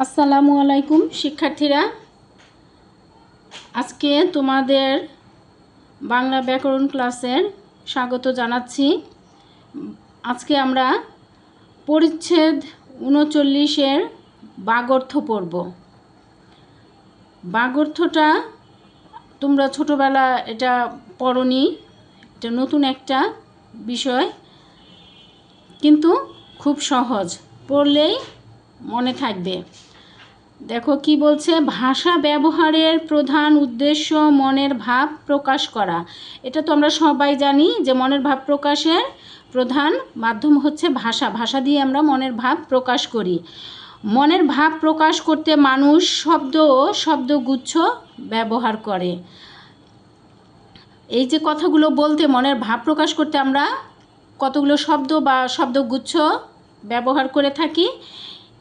আসসালামু আলাইকুম, শিক্ষার্থীরা। আজকে তোমাদের বাংলা ব্যাকরণ ক্লাসের স্বাগত জানাচ্ছি। আজকে আমরা পরিচ্ছেদ উনচল্লিশের বাগর্থ পড়ব। বাগর্থটা তোমরা ছোটোবেলা এটা পড়নি, এটা নতুন একটা বিষয়, কিন্তু খুব সহজ। পড়লেই মনে থাকবে। দেখো কি বলছে, ভাষা ব্যবহারের প্রধান উদ্দেশ্য মনের ভাব প্রকাশ করা। এটা তো আমরা সবাই জানি যে মনের ভাব প্রকাশের প্রধান মাধ্যম হচ্ছে ভাষা। ভাষা দিয়ে আমরা মনের ভাব প্রকাশ করি। মনের ভাব প্রকাশ করতে মানুষ শব্দ ও শব্দগুচ্ছ ব্যবহার করে। এই যে কথাগুলো বলতে মনের ভাব প্রকাশ করতে আমরা কতগুলো শব্দ বা শব্দগুচ্ছ ব্যবহার করে থাকি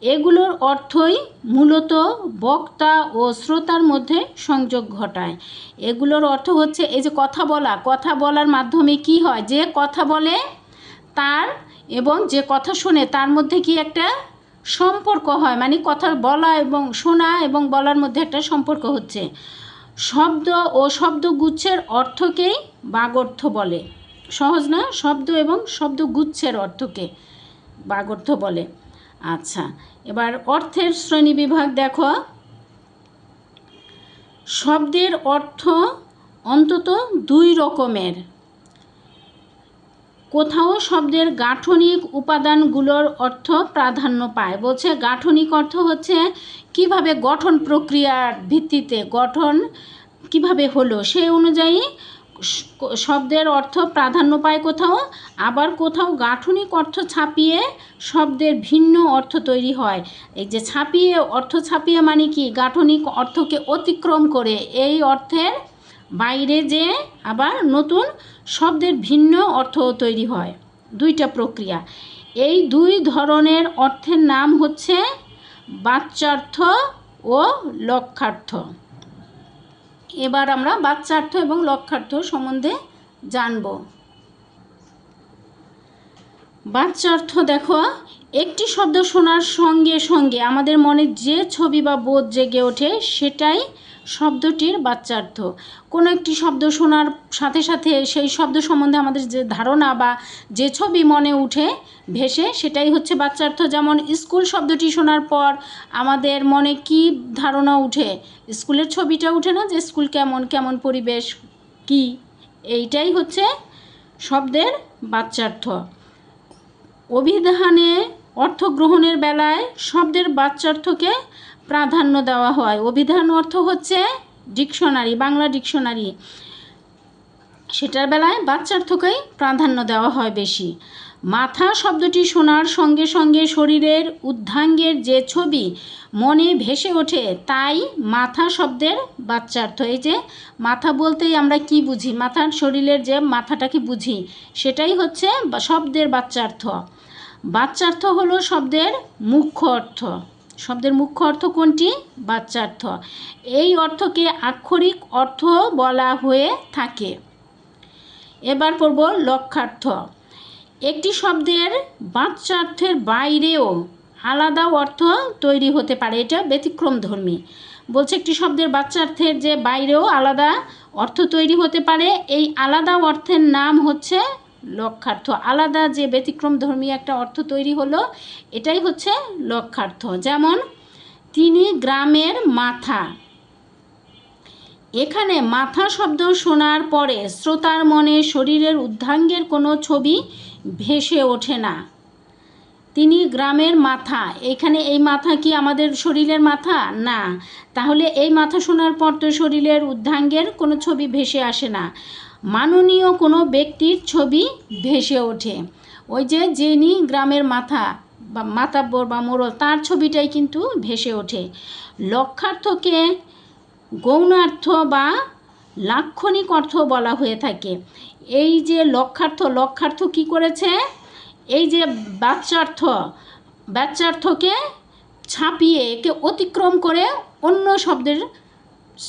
এগুলোর অর্থই মূলত বক্তা ও শ্রোতার মধ্যে সংযোগ ঘটায়। এগুলোর অর্থ হচ্ছে এই যে কথা বলা, কথা বলার মাধ্যমে কি হয়? যে কথা বলে তার এবং যে কথা শোনে তার মধ্যে কি একটা সম্পর্ক হয়? মানে কথা বলা এবং শোনা এবং বলার মধ্যে একটা সম্পর্ক হচ্ছে। শব্দ ও শব্দগুচ্ছের অর্থকেই বাগর্থ বলে। সহজ না? শব্দ এবং শব্দগুচ্ছের অর্থকে বাগর্থ বলে। আচ্ছা এবার অর্থের শ্রেণি বিভাগ দেখো। শব্দের অর্থ অন্তত দুই রকমের। কোথাও শব্দের গাঠনিক উপাদানগুলোর অর্থ প্রাধান্য পায়। বলছে গাঠনিক অর্থ হচ্ছে কীভাবে গঠন প্রক্রিয়ার ভিত্তিতে গঠন কীভাবে হলো সেই অনুযায়ী শব্দের অর্থ প্রাধান্য পায় কোথাও, আবার কোথাও গাঠনিক অর্থ ছাপিয়ে শব্দের ভিন্ন অর্থ তৈরি হয়। এই যে ছাপিয়ে, অর্থ ছাপিয়ে মানে কি? গাঠনিক অর্থকে অতিক্রম করে। এই অর্থের বাইরে যে আবার নতুন শব্দের ভিন্ন অর্থ তৈরি হয়। দুইটা প্রক্রিয়া। এই দুই ধরনের অর্থের নাম হচ্ছে বাচ্যার্থ ও লক্ষার্থ এবার আমরা বাচ্চার্থ এবং লক্ষার্থ সম্বন্ধে জানব। বাচ্চার্থ, দেখো, একটি শব্দ শোনার সঙ্গে সঙ্গে আমাদের মনে যে ছবি বা বোধ জেগে ওঠে সেটাই শব্দটির বাচ্চার্থ। কোনো একটি শব্দ শোনার সাথে সাথে সেই শব্দ সম্বন্ধে আমাদের যে ধারণা বা যে ছবি মনে উঠে, ভেসে, সেটাই হচ্ছে বাচ্চার্থ। যেমন স্কুল শব্দটি শোনার পর আমাদের মনে কি ধারণা উঠে, স্কুলের ছবিটা উঠে না যে স্কুল কেমন কেমন পরিবেশ, কি? এইটাই হচ্ছে শব্দের বাচ্চার্থ। অভিধানে অর্থ গ্রহণের বেলায় শব্দের বাচ্চার্থকে প্রাধান্য দেওয়া হয়। অভিধান অর্থ হচ্ছে ডিকশনারি, বাংলা ডিকশনারি। সেটার বেলায় বাচ্চার্থকেই প্রাধান্য দেওয়া হয় বেশি। মাথা শব্দটি শোনার সঙ্গে সঙ্গে শরীরের উদ্ধাঙ্গের যে ছবি মনে ভেসে ওঠে, তাই মাথা শব্দের বাচ্চার্থ। এই যে মাথা বলতেই আমরা কি বুঝি? মাথার শরীরের যে মাথাটাকে বুঝি, সেটাই হচ্ছে শব্দের বাচ্চার্থ। বাচ্চার্থ হলো শব্দের মুখ্য অর্থ। শব্দের মুখ্য অর্থ কোনটি? বাচ্চার্থ এই অর্থকে আক্ষরিক অর্থ বলা হয়ে থাকে। এবার পড়ব লক্ষার্থ। একটি শব্দের বাচ্চার্থের বাইরেও আলাদা অর্থ তৈরি হতে পারে। এটা ব্যতিক্রম ধর্মী। বলছে একটি শব্দের বাচ্চার্থের যে বাইরেও আলাদা অর্থ তৈরি হতে পারে, এই আলাদা অর্থের নাম হচ্ছে লক্ষার্থ আলাদা যে ব্যতিক্রম ধর্মী একটা অর্থ তৈরি হলো, এটাই হচ্ছে লক্ষার্থ যেমন, তিনি গ্রামের মাথা। এখানে মাথা শব্দ শোনার পরে শ্রোতার মনে শরীরের উদ্ধাঙ্গের কোনো ছবি ভেসে ওঠে না। তিনি গ্রামের মাথা। এখানে এই মাথা কি আমাদের শরীরের মাথা? না। তাহলে এই মাথা শোনার পর তো শরীরের উদ্ধাঙ্গের কোনো ছবি ভেসে আসে না। মাননীয় কোনো ব্যক্তির ছবি ভেসে ওঠে। ওই যে যিনি গ্রামের মাথা বা মাতাব্বর বা মোড়ল তার ছবিটাই কিন্তু ভেসে ওঠে। লক্ষার্থকে গৌণার্থ বা লাক্ষণিক অর্থ বলা হয়ে থাকে। এই যে লক্ষার্থ লক্ষার্থ কি করেছে? এই যে বাচ্চার্থ, বাচ্চার্থকে ছাপিয়ে একে অতিক্রম করে অন্য শব্দের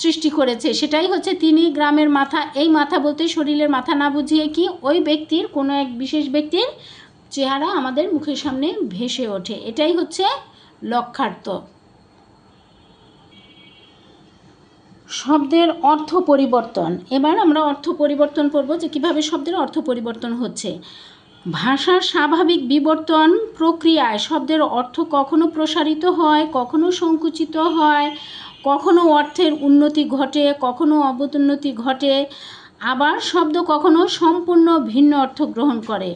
সৃষ্টি করেছে। সেটাই হচ্ছে তিনি গ্রামের মাথা, এই মাথা বলতে শরীরের মাথা না বুঝিয়ে কি ওই ব্যক্তির, কোনো এক বিশেষ ব্যক্তির চেহারা আমাদের মুখের সামনে ভেসে ওঠে। এটাই হচ্ছে লক্ষার্থ শব্দের অর্থ পরিবর্তন। এবার আমরা অর্থ পরিবর্তন করব যে কীভাবে শব্দের অর্থ পরিবর্তন হচ্ছে। ভাষার স্বাভাবিক বিবর্তন প্রক্রিয়ায় শব্দের অর্থ কখনো প্রসারিত হয়, কখনো সংকুচিত হয়, কখনো অর্থের উন্নতি ঘটে, কখনো অবদুন্নতি ঘটে, আবার শব্দ কখনো সম্পূর্ণ ভিন্ন অর্থ গ্রহণ করে।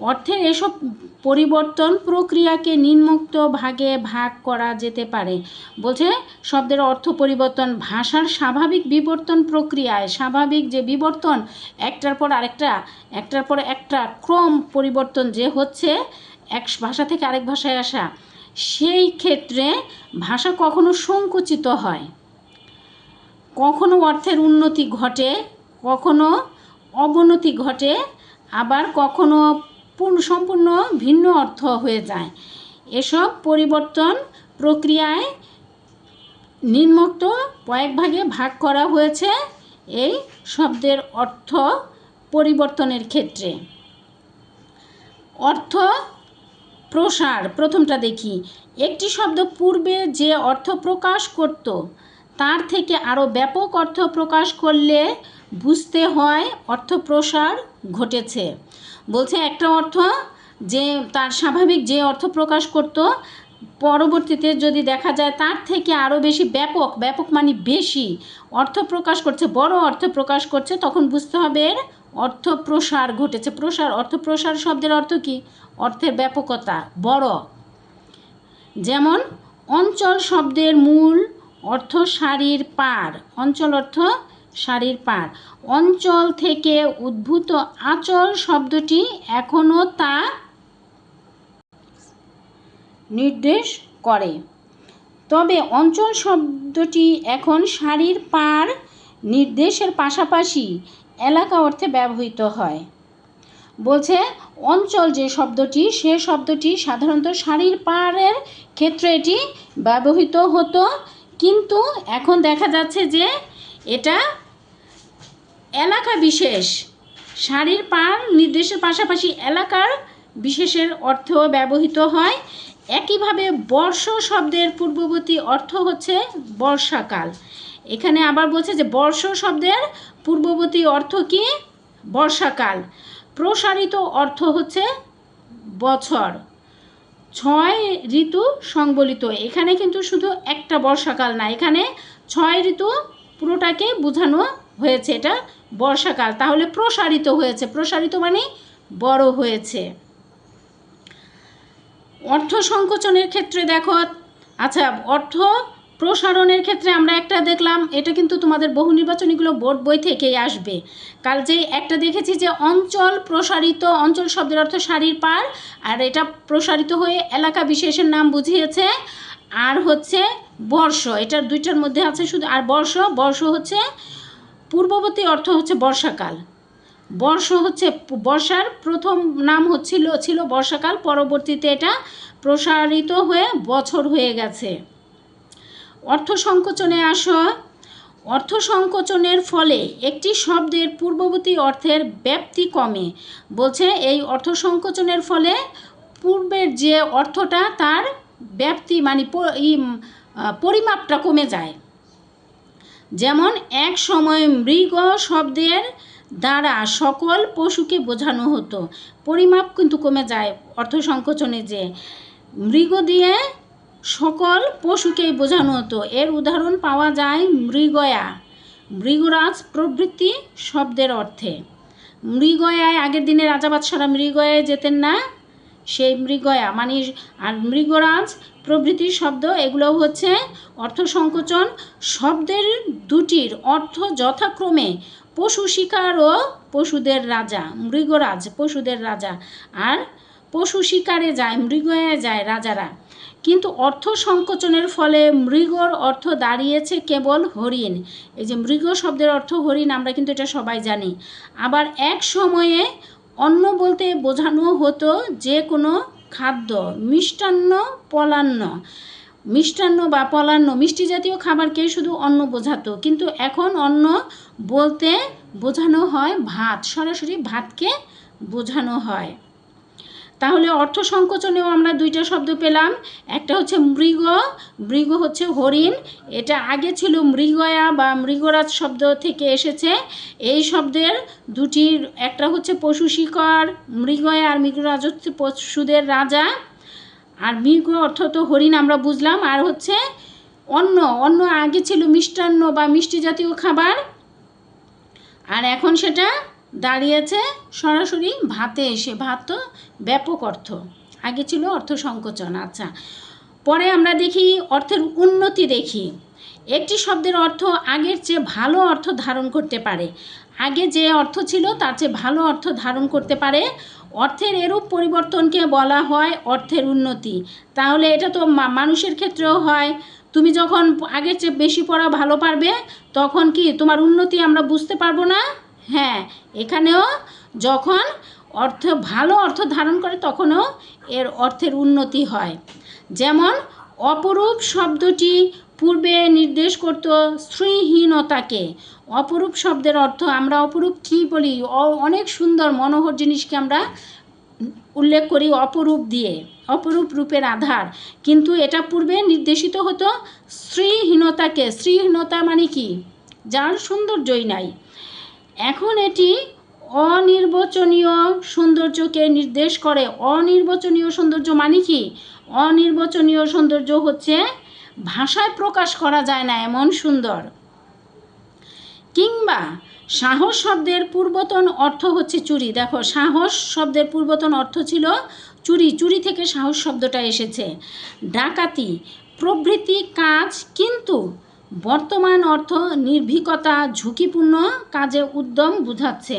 অর্থের এসব পরিবর্তন প্রক্রিয়াকে নিম্নোক্ত ভাগে ভাগ করা যেতে পারে। বলছে, শব্দের অর্থ পরিবর্তন ভাষার স্বাভাবিক বিবর্তন প্রক্রিয়ায় স্বাভাবিক যে বিবর্তন, একটার পর আরেকটা, একটার পর একটা ক্রম পরিবর্তন যে হচ্ছে, এক ভাষা থেকে আরেক ভাষায় আসা, সেই ক্ষেত্রে ভাষা কখনো সংকুচিত হয়। কখনো অর্থের উন্নতি ঘটে, কখনো অবনতি ঘটে, আবার কখনো পূর্ণ সম্পূর্ণ ভিন্ন অর্থ হয়ে যায়। এসব পরিবর্তন প্রক্রিয়ায় নিম্নোক্ত কয়েক ভাগে ভাগ করা হয়েছে এই শব্দের অর্থ পরিবর্তনের ক্ষেত্রে। অর্থ প্রসার, প্রথমটা দেখি। একটি শব্দ পূর্বে যে অর্থ প্রকাশ করত, তার থেকে আরও ব্যাপক অর্থ প্রকাশ করলে বুঝতে হয় অর্থ প্রসার ঘটেছে। বলছে একটা অর্থ যে তার স্বাভাবিক যে অর্থ প্রকাশ করত, পরবর্তীতে যদি দেখা যায় তার থেকে আরও বেশি ব্যাপক ব্যাপক মানে বেশি অর্থ প্রকাশ করছে, বড় অর্থ প্রকাশ করছে, তখন বুঝতে হবে এর অর্থ প্রসার ঘটেছে। প্রসার, অর্থ প্রসার শব্দের অর্থ কি? অর্থের ব্যাপকতা, বড়। যেমন, অঞ্চল শব্দের মূল অর্থ সারির পার। অঞ্চল অর্থ সারির পার। অঞ্চল থেকে উদ্ভূত আচল শব্দটি এখনও তা নির্দেশ করে। তবে অঞ্চল শব্দটি এখন শাড়ির পার নির্দেশের পাশাপাশি এলাকা অর্থে ব্যবহৃত হয়। বলছে, অঞ্চল যে শব্দটি, সে শব্দটি সাধারণত শাড়ির পাড়ের ক্ষেত্রে এটি ব্যবহৃত হতো। কিন্তু এখন দেখা যাচ্ছে যে এটা এলাকা বিশেষ। শাড়ির পার নির্দেশের পাশাপাশি এলাকার বিশেষের অর্থ ব্যবহৃত হয়। একইভাবে বর্ষ শব্দের পূর্ববর্তী অর্থ হচ্ছে বর্ষাকাল। এখানে আবার বলছে যে বর্ষ শব্দের পূর্ববর্তী অর্থ কি? বর্ষাকাল। প্রসারিত অর্থ হচ্ছে বছর। ছয় ঋতু সংবলিত। এখানে কিন্তু শুধু একটা বর্ষাকাল না, এখানে ছয় ঋতু পুরোটাকে বোঝানো হয়েছে। এটা বর্ষাকাল, তাহলে প্রসারিত হয়েছে। প্রসারিত মানে বড় হয়েছে। অর্থ সংকোচনের ক্ষেত্রে দেখো আচ্ছা অর্থ প্রসারণের ক্ষেত্রে আমরা একটা দেখলাম, এটা কিন্তু তোমাদের বহু নির্বাচনীগুলো বোর্ড বই থেকেই আসবে। কাল যে একটা দেখেছি যে অঞ্চল প্রসারিত, অঞ্চল শব্দের অর্থ সারির পার আর এটা প্রসারিত হয়ে এলাকা বিশেষের নাম বুঝিয়েছে, আর হচ্ছে বর্ষ। এটার দুইটার মধ্যে আছে শুধু, আর বর্ষ বর্ষ হচ্ছে পূর্ববর্তী অর্থ হচ্ছে বর্ষাকাল। বর্ষ হচ্ছে বর্ষার প্রথম নাম হচ্ছিল, ছিল বর্ষাকাল, পরবর্তীতে এটা প্রসারিত হয়ে বছর হয়ে গেছে। অর্থ সংকোচনে আসো। অর্থ সংকোচনের ফলে একটি শব্দের পূর্ববর্তী অর্থের ব্যাপ্তি কমে। বলছে, এই অর্থ সংকোচনের ফলে পূর্বের যে অর্থটা, তার ব্যাপ্তি মানে পরিমাপটা কমে যায়। যেমন এক সময় মৃগ শব্দের দ্বারা সকল পশুকে বোঝানো হতো। পরিমাপ কিন্তু কমে যায়, অর্থ সংকোচনে যে মৃগ দিয়ে সকল পশুকেই বোঝানো হতো। এর উদাহরণ পাওয়া যায় মৃগয়া, মৃগরাজ প্রভৃতি শব্দের অর্থে। মৃগয়ায় আগের দিনে রাজা বাদশারা মৃগয়ায় যেতেন না, সেই মৃগয়া মানে আর মৃগরাজ প্রভৃতি শব্দ এগুলো হচ্ছে অর্থ সংকোচন। শব্দের দুটির অর্থ যথাক্রমে পশু শিকার ও পশুদের রাজা, মৃগরাজ, পশুদের রাজা। আর পশু শিকারে যায়, মৃগয়ে যায় রাজারা। কিন্তু অর্থ সংকোচনের ফলে মৃগর অর্থ দাঁড়িয়েছে কেবল হরিণ। এই যে মৃগ শব্দের অর্থ হরিণ, আমরা কিন্তু এটা সবাই জানি। আবার এক সময়ে অন্য বলতে বোঝানো হতো যে কোনো খাদ্য, মিষ্টান্ন, পলান্ন। মিষ্টান্ন বা পলান্ন, মিষ্টি জাতীয় খাবারকে শুধু অন্ন বোঝাতো, কিন্তু এখন অন্ন বলতে বোঝানো হয় ভাত, সরাসরি ভাতকে বোঝানো হয়। তাহলে অর্থ সংকোচনেও আমরা দুইটা শব্দ পেলাম। একটা হচ্ছে মৃগ মৃগ হচ্ছে হরিণ। এটা আগে ছিল মৃগয়া বা মৃগরাজ শব্দ থেকে এসেছে। এই শব্দের দুটির, একটা হচ্ছে পশু শিকর, মৃগয়া আর মৃগরাজ হচ্ছে পশুদের রাজা। আর মৃগ অর্থ তো হরিণ আমরা বুঝলাম। আর হচ্ছে অন্ন অন্ন আগে ছিল মিষ্টান্ন বা মিষ্টি জাতীয় খাবার। আর এখন সেটা দাঁড়িয়েছে সরাসরি ভাতে এসে। ভাত তো ব্যাপক অর্থ। আগে ছিল অর্থ সংকোচন আচ্ছা। পরে আমরা দেখি অর্থের উন্নতি দেখি। একটি শব্দের অর্থ আগের চেয়ে ভালো অর্থ ধারণ করতে পারে। আগে যে অর্থ ছিল তার চেয়ে ভালো অর্থ ধারণ করতে পারে। অর্থের এরূপ পরিবর্তনকে বলা হয় অর্থের উন্নতি। তাহলে এটা তো মানুষের ক্ষেত্রেও হয়। তুমি যখন আগের চেয়ে বেশি পড়া ভালো পারবে, তখন কি তোমার উন্নতি আমরা বুঝতে পারব না? হ্যাঁ এখানেও যখন অর্থ, ভালো অর্থ ধারণ করে তখনও এর অর্থের উন্নতি হয়। যেমন, অপরূপ শব্দটি পূর্বে নির্দেশ করত শ্রীহীনতাকে। অপরূপ শব্দের অর্থ আমরা অপরূপ কী বলি? অনেক সুন্দর, মনোহর জিনিসকে আমরা উল্লেখ করি অপরূপ দিয়ে, অপরূপ রূপের আধার। কিন্তু এটা পূর্বে নির্দেশিত হতো শ্রীহীনতাকে। শ্রীহীনতা মানে কি? যার সৌন্দর্যই নাই। এখন এটি অনির্বচনীয় সৌন্দর্যকে নির্দেশ করে। অনির্বচনীয় সৌন্দর্য মানে কি? অনির্বচনীয় সৌন্দর্য হচ্ছে ভাষায় প্রকাশ করা যায় না এমন সুন্দর। কিংবা সাহস শব্দের পূর্বতন অর্থ হচ্ছে চুরি। দেখো, সাহস শব্দের পূর্বতন অর্থ ছিল চুরি। চুরি থেকে সাহস শব্দটা এসেছে। ডাকাতি, প্রভৃতি কাজ কিন্তু বর্তমান অর্থ নির্ভীকতা ঝুঁকিপূর্ণ কাজে উদ্যম বোঝাচ্ছে।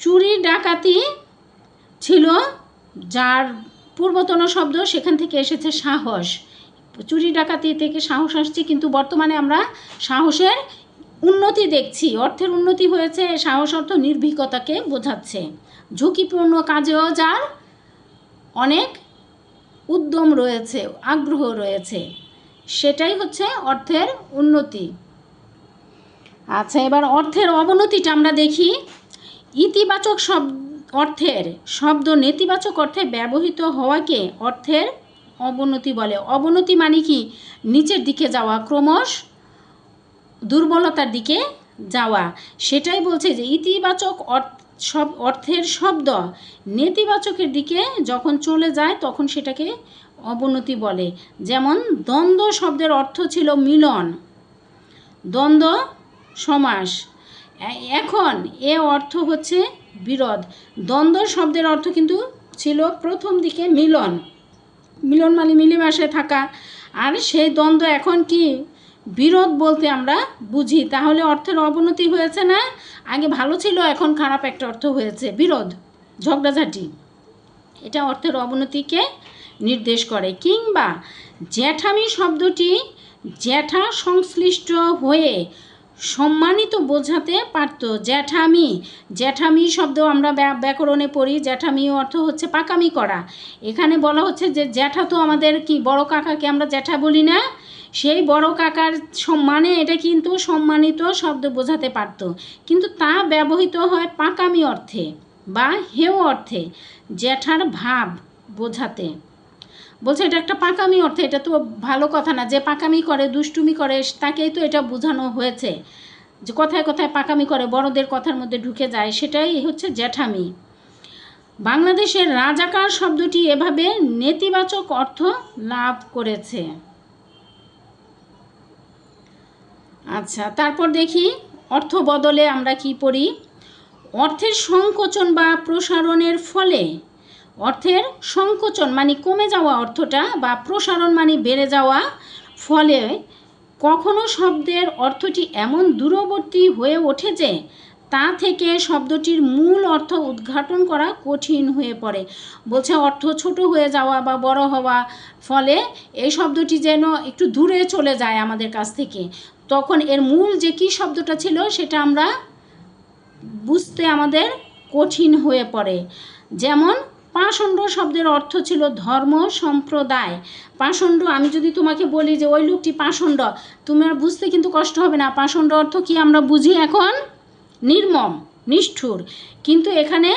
চুরি, ডাকাতি ছিল যার পূর্বতন শব্দ সেখান থেকে এসেছে সাহস। চুরি, ডাকাতি থেকে সাহস আসছে, কিন্তু বর্তমানে আমরা সাহসের উন্নতি দেখছি। অর্থের উন্নতি হয়েছে, সাহস অর্থ নির্ভীকতাকে বোঝাচ্ছে। ঝুঁকিপূর্ণ কাজেও যার অনেক উদ্যম রয়েছে, আগ্রহ রয়েছে। সেটাই হচ্ছে অর্থের উন্নতি। আচ্ছা এবার অর্থের অবনতিটা আমরা দেখি। ইতিবাচক শব্দ অর্থের শব্দ নেতিবাচক অর্থে ব্যবহৃত হওয়াকে অর্থের অবনতি বলে। অবনতি মানে কি? নিচের দিকে যাওয়া, ক্রমশ দুর্বলতার দিকে যাওয়া। সেটাই বলছে যে ইতিবাচক অর্থ, সব, অর্থের শব্দ নেতিবাচকের দিকে যখন চলে যায়, তখন সেটাকে অবনতি বলে। যেমন, দ্বন্দ্ব শব্দের অর্থ ছিল মিলন। দ্বন্দ্ব, সমাস। এখন এ অর্থ হচ্ছে বিরোধ। দ্বন্দ্ব শব্দের অর্থ কিন্তু ছিল প্রথম দিকে মিলন। মিলন মানে মিলেমিশে থাকা। আর সেই দ্বন্দ্ব এখন কি? বিরোধ বলতে আমরা বুঝি। তাহলে অর্থের অবনতি হয়েছে না? আগে ভালো ছিল, এখন খারাপ একটা অর্থ হয়েছে। বিরোধ, ঝগড়াঝাটি। এটা অর্থের অবনতিকে নির্দেশ করে কিংবা জ্যাঠামি শব্দটি জ্যাঠা সংশ্লিষ্ট হয়ে সম্মানিত বোঝাতে পারত। জ্যাঠামি জ্যাঠামি শব্দ আমরা ব্যা- ব্যাকরণে পড়ি। জ্যাঠামি অর্থ হচ্ছে পাকামি করা। এখানে বলা হচ্ছে যে জ্যাঠা তো আমাদের কি বড় কাকাকে আমরা জ্যাঠা বলি না? সেই বড় কাকার সম্মানে এটা কিন্তু সম্মানিত শব্দ বোঝাতে পারত। কিন্তু তা ব্যবহৃত হয় পাকামি অর্থে বা হেও অর্থে, জ্যাঠার ভাব বোঝাতে। বলছে, এটা একটা পাকামি অর্থে, এটা তো ভালো কথা না। যে পাকামি করে, দুষ্টুমি করে, তাকেই তো এটা বোঝানো হয়েছে। যে কথায় কথায় পাকামি করে, বড়দের কথার মধ্যে ঢুকে যায়, সেটাই হচ্ছে জ্যাঠামি। বাংলাদেশের রাজাকার শব্দটি এভাবে নেতিবাচক অর্থ লাভ করেছে। আচ্ছা তারপর দেখি অর্থ বদলে আমরা কি পড়ি? অর্থের সংকোচন বা প্রসারণের ফলে অর্থের সংকোচন মানে কমে যাওয়া অর্থটা বা প্রসারণ মানে বেড়ে যাওয়া। ফলে কখনো শব্দের অর্থটি এমন দূরবর্তী হয়ে ওঠে যে তা থেকে শব্দটির মূল অর্থ উদ্ঘাটন করা কঠিন হয়ে পড়ে। বলছে অর্থ ছোট হয়ে যাওয়া বা বড় হওয়া, ফলে এই শব্দটি যেন একটু দূরে চলে যায় আমাদের কাছ থেকে। তখন এর মূল যে কী শব্দটা ছিল সেটা আমরা বুঝতে আমাদের কঠিন হয়ে পড়ে। যেমন পাষণ্ড শব্দের অর্থ ছিল ধর্ম, সম্প্রদায়। পাষণ্ড, আমি যদি তোমাকে বলি যে ওই লোকটি পাষণ্ড তোমার বুঝতে কিন্তু কষ্ট হবে না। পাষণ্ড অর্থ কি আমরা বুঝি এখন? নির্মম। নিষ্ঠুর। কিন্তু এখানে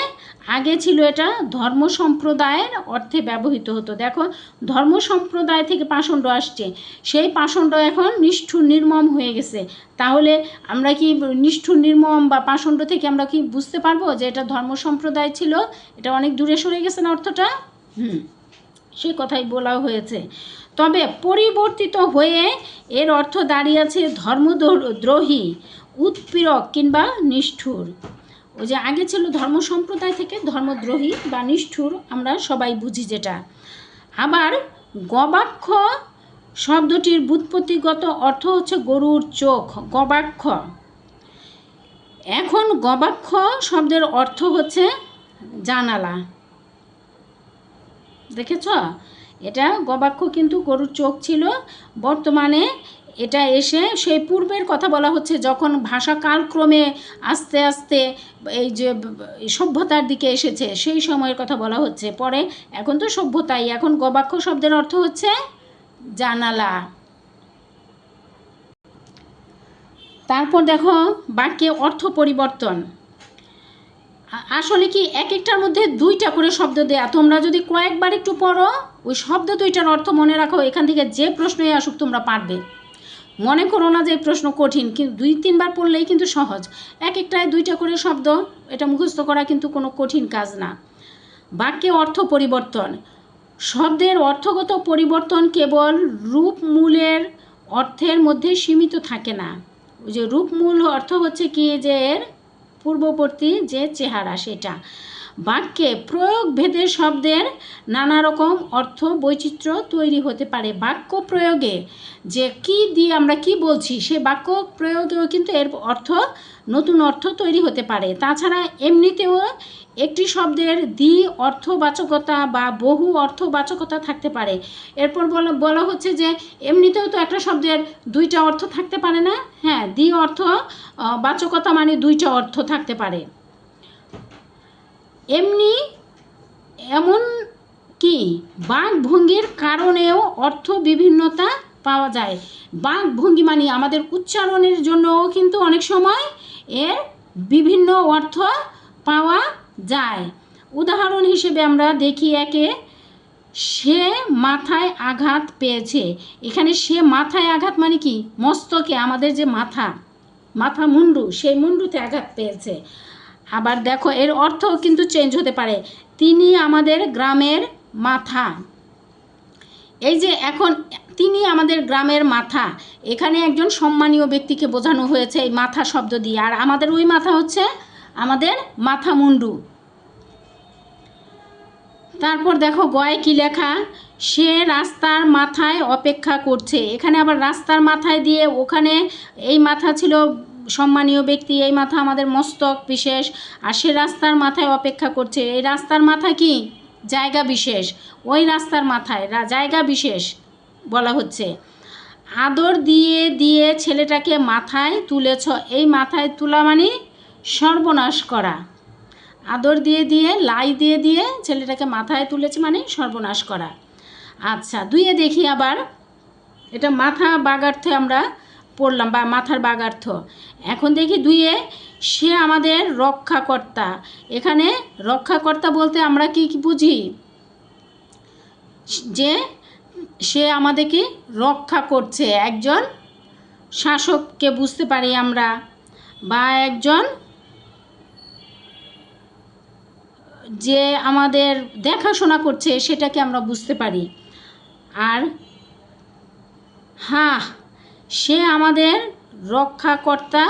আগে ছিল এটা ধর্ম সম্প্রদায়ের অর্থে ব্যবহৃত হতো। দেখো, ধর্ম সম্প্রদায় থেকে পাষণ্ড আসছে। সেই পাষণ্ড এখন নিষ্ঠুর, নির্মম হয়ে গেছে। তাহলে আমরা কি নিষ্ঠুর, নির্মম বা পাষণ্ড থেকে আমরা কি বুঝতে পারব যে এটা ধর্ম সম্প্রদায় ছিল? এটা অনেক দূরে সরে গেছে না অর্থটা? হুম, সে কথাই বলা হয়েছে। তবে পরিবর্তিত হয়ে এর অর্থ দাঁড়িয়েছে ধর্মদ্রোহী, উৎপীড়ক কিংবা নিষ্ঠুর। ওই যে আগে ছিল ধর্ম সম্প্রদায় থেকে ধর্মদ্রোহী বা নিষ্ঠুর, আমরা সবাই বুঝি যেটা। আবার গবাক্ষ শব্দটির বুৎপত্তিগত অর্থ হচ্ছে গরুর চোখ, গবাক্ষ। এখন গবাক্ষ শব্দের অর্থ হচ্ছে জানালা। দেখেছ? এটা গবাক্ষ কিন্তু গরুর চোখ ছিল। বর্তমানে এটা এসে সেই পূর্বের কথা বলা হচ্ছে যখন ভাষা কালক্রমে আস্তে আস্তে এই যে সভ্যতার দিকে এসেছে, সেই সময়ের কথা বলা হচ্ছে। পরে এখন তো সভ্যতাই। এখন গবাক্ষ শব্দের অর্থ হচ্ছে জানালা। তারপর দেখো বাক্যে অর্থ পরিবর্তন। আসলে কি এক একটার মধ্যে দুইটা করে শব্দ দেয়া? তোমরা যদি কয়েকবার একটু পড়ো, ওই শব্দ দুইটার অর্থ মনে রাখো। এখান থেকে যে প্রশ্নই আসুক তোমরা পারবে। মনে করো না যে প্রশ্ন কঠিন, কিন্তু দুই, তিনবার পড়লেই কিন্তু সহজ। এক একটায় দুইটা করে শব্দ, এটা মুখস্থ করা কিন্তু কোনো কঠিন কাজ না। বাক্যে অর্থ পরিবর্তন। শব্দের অর্থগত পরিবর্তন কেবল রূপমূলের অর্থের মধ্যে সীমিত থাকে না। ওই যে রূপমূল অর্থ হচ্ছে কি? যে এর পূর্ববর্তী যে চেহারা, সেটা। বাক্যে প্রয়োগ ভেদে শব্দের নানা রকম অর্থ বৈচিত্র্য তৈরি হতে পারে। বাক্য প্রয়োগে যে কি দিয়ে আমরা কি বলছি, সে বাক্য প্রয়োগেও কিন্তু এর অর্থ, নতুন অর্থ তৈরি হতে পারে। তাছাড়া এমনিতেও একটি শব্দের দ্বি অর্থবাচকতা বা বহু অর্থবাচকতা থাকতে পারে। এরপর বলা হচ্ছে যে এমনিতেও তো একটা শব্দের দুইটা অর্থ থাকতে পারে না। হ্যাঁ দ্বি অর্থ বাচকতা মানে দুইটা অর্থ থাকতে পারে। এমনি এমন কি? বাঘভঙ্গির কারণেও অর্থ বিভিন্নতা পাওয়া যায়। বাঘভঙ্গি মানে আমাদের উচ্চারণের জন্যও কিন্তু অনেক সময় এর বিভিন্ন অর্থ পাওয়া যায়। উদাহরণ হিসেবে আমরা দেখি একে, সে মাথায় আঘাত পেয়েছে। এখানে সে মাথায় আঘাত মানে কি? মস্তকে, আমাদের যে মাথা মাথা মুন্ডু, সেই মুন্ডুতে আঘাত পেয়েছে। আবার দেখো, এর অর্থ কিন্তু চেঞ্জ হতে পারে। তিনি আমাদের গ্রামের মাথা। এই যে এখন তিনি আমাদের গ্রামের মাথা। এখানে একজন সম্মানীয় ব্যক্তিকে বোঝানো হয়েছে এই মাথা শব্দ দিয়ে। আর আমাদের ওই মাথা হচ্ছে আমাদের মাথা মুন্ডু। তারপর দেখো, গয়ে কি লেখা? সে রাস্তার মাথায় অপেক্ষা করছে। এখানে আবার রাস্তার মাথায় দিয়ে ওখানে এই মাথা ছিল সম্মানীয় ব্যক্তি, এই মাথা আমাদের মস্তক বিশেষ। আর সে রাস্তার মাথায় অপেক্ষা করছে। এই রাস্তার মাথা কি? জায়গা বিশেষ। ওই রাস্তার মাথায় জায়গা বিশেষ বলা হচ্ছে। আদর দিয়ে দিয়ে ছেলেটাকে মাথায় তুলেছ। এই মাথায় তোলা মানে সর্বনাশ করা। আদর দিয়ে দিয়ে, লাই দিয়ে দিয়ে ছেলেটাকে মাথায় তুলেছে মানে সর্বনাশ করা। আচ্ছা দুইয়ে দেখি আবার। এটা মাথা বাগার্থে আমরা পড়লাম বা মাথার বাগার্থ। এখন দেখি দুইয়ে সে আমাদের রক্ষাকর্তা। এখানে রক্ষাকর্তা বলতে আমরা কি বুঝি? যে সে আমাদেরকে রক্ষা করছে। একজন শাসককে বুঝতে পারি আমরা বা একজন যে আমাদের দেখাশোনা করছে সেটাকে আমরা বুঝতে পারি। আর হ্যাঁ সে আমাদের রক্ষাকর্তা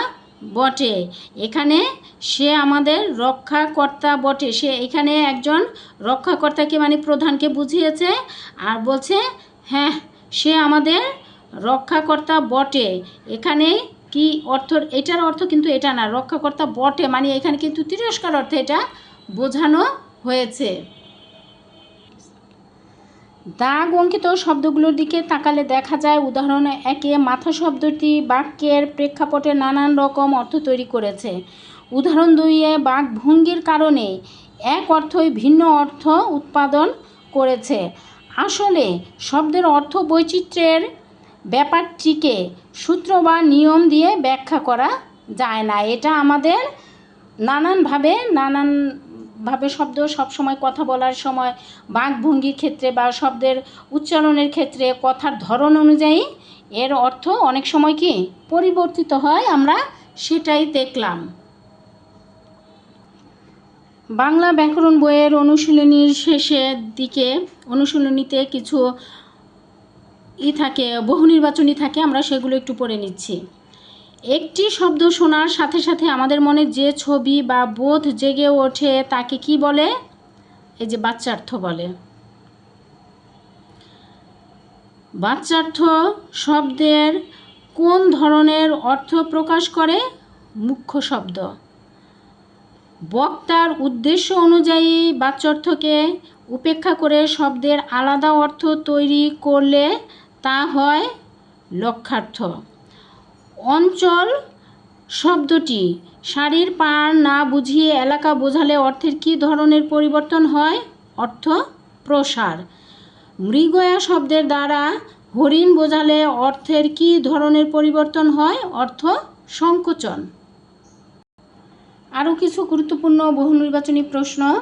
বটে। এখানে সে আমাদের রক্ষাকর্তা বটে। সে এখানে একজন রক্ষাকর্তাকে মানে প্রধানকে বুঝিয়েছে আর বলছে হ্যাঁ সে আমাদের রক্ষাকর্তা বটে। এখানে কি অর্থ, এটার অর্থ কিন্তু এটা না, রক্ষাকর্তা বটে। মানে এখানে কিন্তু তিরস্কার অর্থে এটা বোঝানো হয়েছে। দাগ অঙ্কিত শব্দগুলোর দিকে তাকালে দেখা যায়, উদাহরণে একে মাথা শব্দটি বাক্যের প্রেক্ষাপটে নানান রকম অর্থ তৈরি করেছে। উদাহরণ দুইয়ে বাঘ ভঙ্গির কারণে এক অর্থই ভিন্ন অর্থ উৎপাদন করেছে। আসলে শব্দের অর্থ বৈচিত্র্যের ব্যাপারটিকে সূত্র বা নিয়ম দিয়ে ব্যাখ্যা করা যায় না। এটা আমাদের নানানভাবে নানানভাবে শব্দ সবসময় কথা বলার সময়, বাকভঙ্গির ক্ষেত্রে বা শব্দের উচ্চারণের ক্ষেত্রে কথার ধরন অনুযায়ী এর অর্থ অনেক সময় কি পরিবর্তিত হয়, আমরা সেটাই দেখলাম। বাংলা ব্যাকরণ বইয়ের অনুশীলনীর শেষের দিকে অনুশীলনীতে কিছু ই থাকে, বহু নির্বাচনী থাকে, আমরা সেগুলো একটু পড়ে নিচ্ছি। একটি শব্দ শোনার সাথে সাথে আমাদের মনে যে ছবি বা বোধ জেগে ওঠে তাকে কি বলে? এই যে বাচ্চার্থ বলে। বাচ্চার্থ শব্দের কোন ধরনের অর্থ প্রকাশ করে? মুখ্য শব্দ। বক্তার উদ্দেশ্য অনুযায়ী বাচ্যার্থকে উপেক্ষা করে শব্দের আলাদা অর্থ তৈরি করলে তা হয় লক্ষার্থ অঞ্চল শব্দটি শাড়ির পার না বুঝিয়ে এলাকা বোঝালে অর্থের কী ধরনের পরিবর্তন হয়? অর্থ প্রসার। মৃগয়া শব্দের দ্বারা হরিণ বোঝালে অর্থের কী ধরনের পরিবর্তন হয়? অর্থ সংকোচন। আরও কিছু গুরুত্বপূর্ণ বহু নির্বাচনী প্রশ্ন।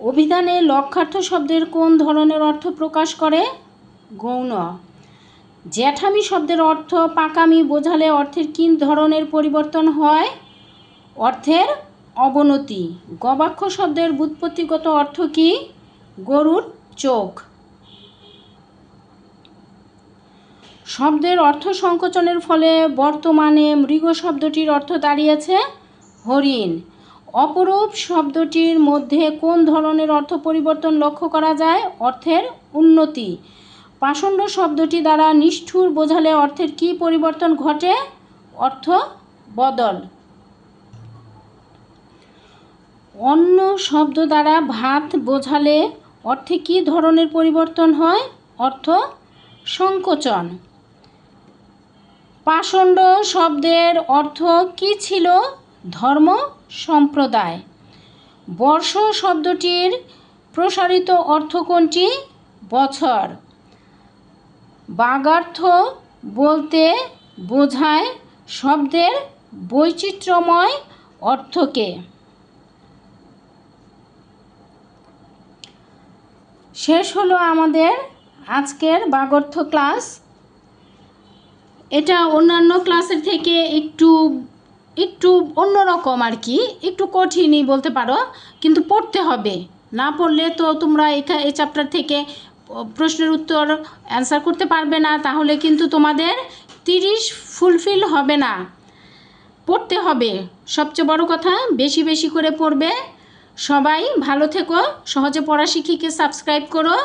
অভিধানে লক্ষার্থ শব্দের কোন ধরনের অর্থ প্রকাশ করে? গৌণ। জ্যাঠামি শব্দের অর্থ পাকামি বোঝালে অর্থের কী ধরনের পরিবর্তন হয়? অর্থের অবনতি। গবাক্ষ শব্দের ব্যুৎপত্তিগত অর্থ কি? গরুর চোখ। শব্দের অর্থ সংকোচনের ফলে বর্তমানে মৃগ শব্দটির অর্থ দাঁড়িয়েছে হরিণ। অপরূপ শব্দটির মধ্যে কোন ধরনের অর্থ পরিবর্তন লক্ষ্য করা যায়? অর্থের উন্নতি। পাষণ্ড শব্দটি দ্বারা নিষ্ঠুর বোঝালে অর্থের কী পরিবর্তন ঘটে? অর্থ বদল। অন্য শব্দ দ্বারা ভাত বোঝালে অর্থে কী ধরনের পরিবর্তন হয়? অর্থ সংকোচন। পাষণ্ড শব্দের অর্থ কী ছিল? ধর্ম সম্প্রদায়। বর্ষ শব্দটির প্রসারিত অর্থ কোনটি? বছর। বাগার্থ বলতে বোঝায় শব্দের বৈচিত্র্যময় অর্থকে। শেষ হলো আমাদের আজকের বাগর্থ ক্লাস। এটা অন্যান্য ক্লাসের থেকে একটু একটু অন্যরকম আর কি, একটু কঠিনই বলতে পারো, কিন্তু পড়তে হবে। না পড়লে তো তোমরা এখা এই চ্যাপ্টার থেকে প্রশ্নের উত্তর অ্যান্সার করতে পারবে না, তাহলে কিন্তু তোমাদের তিরিশ ফুলফিল হবে না। পড়তে হবে। সবচেয়ে বড় কথা, বেশি বেশি করে পড়বে। সবাই ভালো থেকো, সহজে পড়া শিখিকে সাবস্ক্রাইব করো।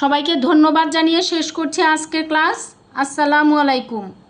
সবাইকে ধন্যবাদ জানিয়ে শেষ করছে আজকের ক্লাস আসসালামু আলাইকুম।